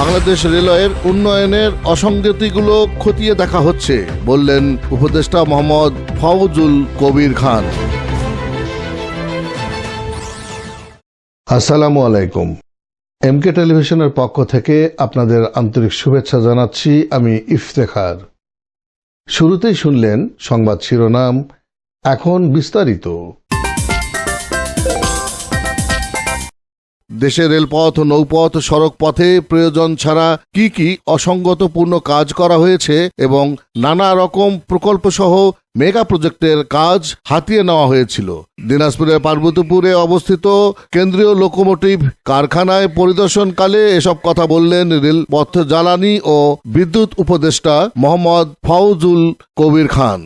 বাংলাদেশ রেলওয়ের উন্নয়নের অসঙ্গতিগুলো খতিয়ে দেখা হচ্ছে, বললেন উপদেষ্টা মোহাম্মদ ফওজুল কবির খান। আসসালামু আলাইকুম। এমকে টেলিভিশনের পক্ষ থেকে আপনাদের আন্তরিক শুভেচ্ছা জানাচ্ছি আমি ইফতেখার। শুরুতেই শুনলেন সংবাদ শিরোনাম, এখন বিস্তারিত। দেশে রেলপথ, নৌপথ সড়ক পথে প্রয়োজন ছাড়া কি কি অসঙ্গতপূর্ণ কাজ করা হয়েছে এবং নানা রকম প্রকল্প সহ মেগা প্রজেক্টের কাজ হাতিয়ে নেওয়া হয়েছিল। দিনাজপুরের পার্বতীপুরে অবস্থিত কেন্দ্রীয় লোকোমোটিভ কারখানায় পরিদর্শনকালে এসব কথা বললেন রেলপথ জ্বালানি ও বিদ্যুৎ উপদেষ্টা মোহাম্মদ ফাউজুল কবির খান।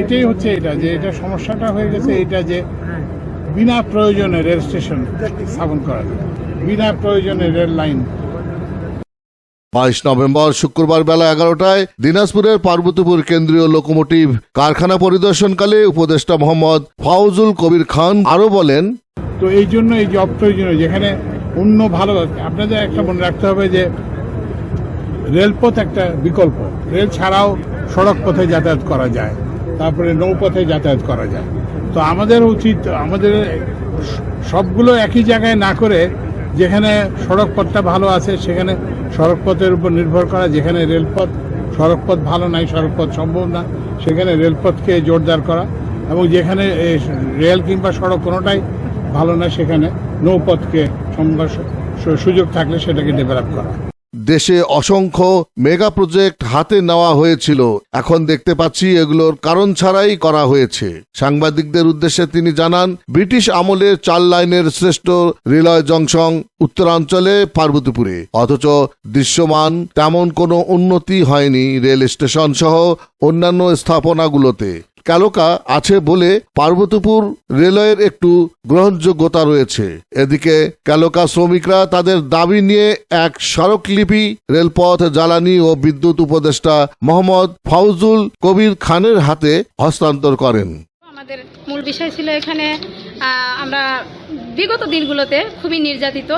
এটাই হচ্ছে এটা, যে এটা সমস্যাটা হয়ে গেছে, এটা যে বিনা প্রয়োজনে রেল স্টেশন স্থাপন করা। যায় বিনা প্রয়োজনে রেল লাইন। বাইশ নভেম্বর শুক্রবার বেলা এগারোটায় দিনাজপুরের পার্বতীপুর কেন্দ্রীয় লোকোমোটিভ কারখানা পরিদর্শনকালে উপদেষ্টা মোহাম্মদ ফাউজুল কবির খান আরও বলেন তো এই জন্য এই যে অপ্রয়োজনীয় যেখানে অন্য ভালো আপনাদের একটা মনে রাখতে হবে যে রেলপথ একটা বিকল্প। রেল ছাড়াও সড়ক পথে যাতায়াত করা যায় তারপরে নৌপথে যাতায়াত করা যায়। তো আমাদের উচিত, আমাদের সবগুলো একই জায়গায় না করে যেখানে সড়ক পথটা ভালো আছে সেখানে সড়ক পথের উপর নির্ভর করা, যেখানে রেলপথ সড়ক পথ ভালো নাই সড়ক পথ সম্ভব না, সেখানে রেলপথকে জোরদার করা এবং যেখানে রেল কিংবা সড়ক কোনোটাই ভালো না, সেখানে নৌপথকে সুযোগ থাকলে সেটাকে ডেভেলপ করা। দেশে অসংখ্য মেগা প্রজেক্ট হাতে নেওয়া হয়েছিল। এখন দেখতে পাচ্ছি এগুলোর কারণ ছাড়াই করা হয়েছে। সাংবাদিকদের উদ্দেশ্যে তিনি জানান, ব্রিটিশ আমলের চার লাইনের শ্রেষ্ঠ রেলওয়ে জংশন উত্তরাঞ্চলে পার্বতীপুরে। অথচ দৃশ্যমান তেমন কোনো উন্নতি হয়নি রেল স্টেশন সহ অন্যান্য স্থাপনাগুলোতে। ক্যালোকা আছে বলে পার্বতীপুর রেলওয়ের একটু গ্রহণযোগ্যতা রয়েছে। এদিকে ক্যালোকা শ্রমিকরা তাদের দাবি নিয়ে এক স্মারকলিপি রেলপথ, জ্বালানি ও বিদ্যুৎ উপদেষ্টা মোহাম্মদ ফাউজুল কবির খানের হাতে হস্তান্তর করেন। আমাদের মূল বিষয় ছিল এখানে আমরা বিগত দিনগুলোতে খুবই নির্যাতিত।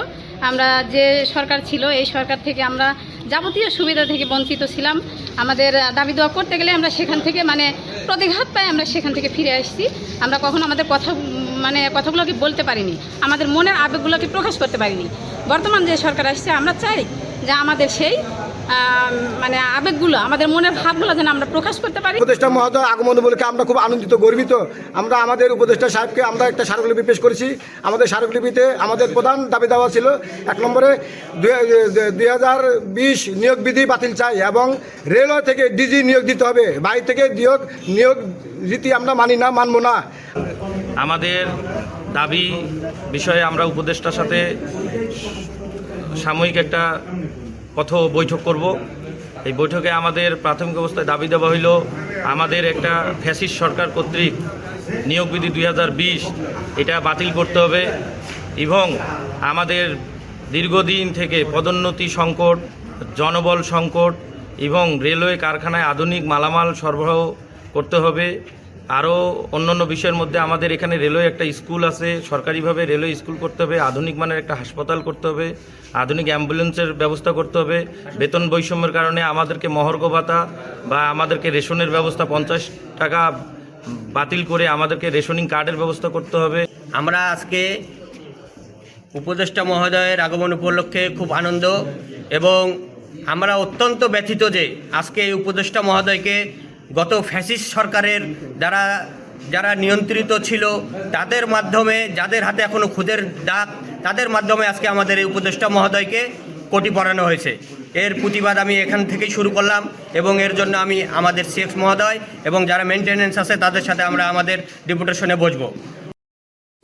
আমরা যে সরকার ছিল, এই সরকার থেকে আমরা যাবতীয় সুবিধা থেকে বঞ্চিত ছিলাম। আমাদের দাবি দেওয়া করতে গেলে আমরা সেখান থেকে মানে প্রতিঘাত পাই আমরা সেখান থেকে ফিরে আসছি। আমরা কখনো আমাদের কথা মানে কথাগুলোকে বলতে পারিনি। আমাদের মনের আবেগগুলোকে প্রকাশ করতে পারিনি। বর্তমান যে সরকার আসছে, আমরা চাই যে আমাদের সেই মানে আবেগগুলো আমাদের মনের ভাবগুলো যেন আমরা প্রকাশ করতে পারি। উপদেষ্টা মহোদয় আগমন বলে আমরা খুব আনন্দিত গর্বিত। আমরা আমাদের উপদেষ্টা সাহেবকে আমরা একটা স্মারকলিপি পেশ করেছি। আমাদের স্মারকলিপিতে আমাদের প্রধান দাবি দেওয়া ছিল এক নম্বরে দুই হাজার বিশ নিয়োগ বিধি বাতিল চাই এবং রেলওয়ে থেকে ডিজি নিয়োগ দিতে হবে। বাইরে থেকে নিয়োগ নিয়োগ রীতি আমরা মানি না মানবো না। আমাদের দাবি বিষয়ে আমরা উপদেষ্টার সাথে সাময়িক একটা পথ বৈঠক করব। এই বৈঠকে আমাদের প্রাথমিক অবস্থায় দাবি দেওয়া হইল, আমাদের একটা ফ্যাসিস সরকার কর্তৃক নিয়োগ বিধি দুই হাজার বিশ এটা বাতিল করতে হবে এবং আমাদের দীর্ঘদিন থেকে পদোন্নতি সংকট, জনবল সংকট এবং রেলওয়ে কারখানায় আধুনিক মালামাল সরবরাহ করতে হবে। আরও অন্যান্য বিষয়ের মধ্যে আমাদের এখানে রেলওয়ে একটা স্কুল আছে, সরকারিভাবে রেলওয়ে স্কুল করতে হবে, আধুনিক মানের একটা হাসপাতাল করতে হবে, আধুনিক অ্যাম্বুলেন্সের ব্যবস্থা করতে হবে, বেতন বৈষম্যের কারণে আমাদেরকে মহর্ঘ ভাতা বা আমাদেরকে রেশনের ব্যবস্থা পঞ্চাশ টাকা বাতিল করে আমাদেরকে রেশনিং কার্ডের ব্যবস্থা করতে হবে। আমরা আজকে উপদেষ্টা মহোদয়ের আগমন উপলক্ষে খুব আনন্দ এবং আমরা অত্যন্ত ব্যথিত যে আজকে এই উপদেষ্টা মহোদয়কে গত ফ্যাসিস্ট সরকারের দ্বারা যারা নিয়ন্ত্রিত ছিল, তাদের মাধ্যমে, যাদের হাতে এখনও খুদের দাগ, তাদের মাধ্যমে আজকে আমাদের এই উপদেষ্টা মহোদয়কে কোটি পড়ানো হয়েছে। এর প্রতিবাদ আমি এখান থেকেই শুরু করলাম এবং এর জন্য আমি আমাদের সিএক্স মহোদয় এবং যারা মেনটেনেন্স আছে, তাদের সাথে আমরা আমাদের ডেপুটেশনে বসবো।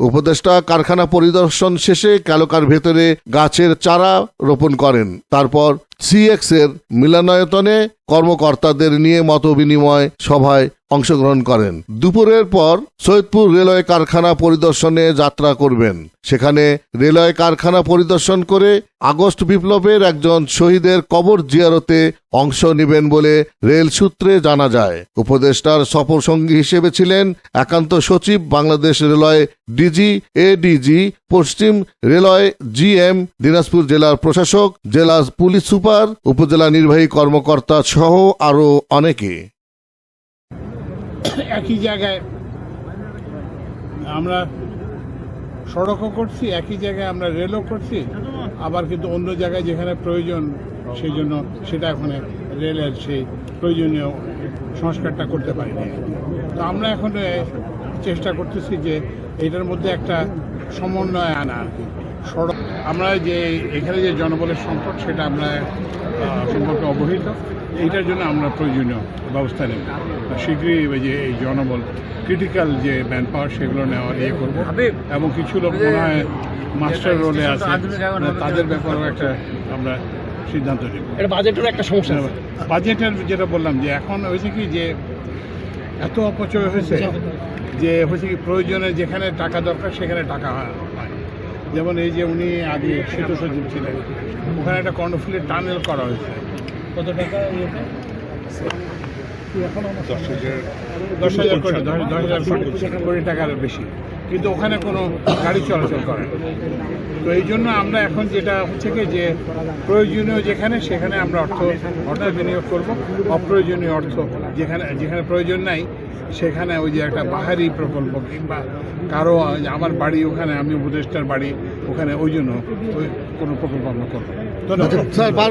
উপদেষ্টা কারখানা পরিদর্শন শেষে ক্যালোকার ভেতরে গাছের চারা রোপণ করেন। তারপর সিএক্স এর মিলনায়তনে কর্মকর্তাদের নিয়ে মতবিনিময় সভায় অংশগ্রহণ করেন। দুপুরের পর সৈয়দপুর রেলওয়ে কারখানা পরিদর্শনে যাত্রা করবেন। সেখানে রেলওয়ে কারখানা পরিদর্শন করে আগস্ট বিপ্লবের একজন শহীদের কবর জিয়ারতে অংশ নেবেন বলে রেল সূত্রে জানা যায়। উপদেষ্টার সফর সঙ্গী হিসেবে ছিলেন একান্ত সচিব বাংলাদেশ রেলওয়ে ডিজি, এডিজি, পশ্চিম রেলওয়ে জিএম, দিনাজপুর জেলার প্রশাসক, জেলা পুলিশ সুপার উপজেলা নির্বাহী কর্মকর্তা সহ আরও অনেকে। একই জায়গায় আমরা সড়কও করছি, একই জায়গায় আমরা রেলও করছি, আবার কিন্তু অন্য জায়গায় যেখানে প্রয়োজন সেই জন্য সেটা ওখানে রেলের সেই প্রয়োজনীয় সংস্কারটা করতে পারিনি। তো আমরা এখন চেষ্টা করতেছি যে এটার মধ্যে একটা সমন্বয় আনা আর কি। সড়ক। আমরা যে এখানে যে জনবলের সংকট সেটা আমরা সম্পর্কে অবহিত। এইটার জন্য আমরা প্রয়োজনীয় ব্যবস্থা নেব। শীঘ্রই ওই যে এই জনবল ক্রিটিক্যাল যে ম্যান পাওয়ার সেগুলো নেওয়ার ইয়ে করব। এবং কিছু লোক মনে হয় মাস্টার রোলে আছে। মানে তাদের ব্যাপারেও একটা আমরা সিদ্ধান্ত নেব। এটা বাজেটের একটা সমস্যা। বাজেটের যেটা বললাম যে এখন হয়েছে কি যে এত অপচয় হয়েছে যে হয়েছে কি প্রয়োজনে যেখানে টাকা দরকার সেখানে টাকা হয়। যেমন এই যে উনি আগে সেতু সচিব ছিলেন ওখানে একটা কর্ণফুলের টানেল করা হয়েছে কত টাকা ইয়েতে? দশ হাজার কোটি দশ দশ হাজার কোটি টাকার বেশি কিন্তু ওখানে কোনো গাড়ি চলাচল করে না। তো এই জন্য আমরা এখন যেটা হচ্ছে কি যে প্রয়োজনীয় যেখানে সেখানে আমরা অর্থ অর্থ বিনিয়োগ করব অপ্রয়োজনীয় অর্থ যেখানে যেখানে প্রয়োজন নাই সেখানে ওই যে একটা বাহারি প্রকল্প কিংবা কারও আমার বাড়ি ওখানে আমি উপদেষ্টার বাড়ি ওখানে ওই জন্য ওই কোনো প্রকল্প আমরা করব ধন্যবাদ।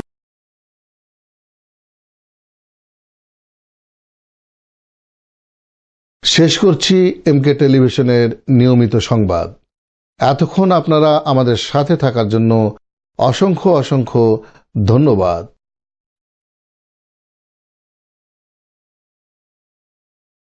শেষ করছি এমকে টেলিভিশনের নিয়মিত সংবাদ। এতক্ষণ আপনারা আমাদের সাথে থাকার জন্য অসংখ্য অসংখ্য ধন্যবাদ।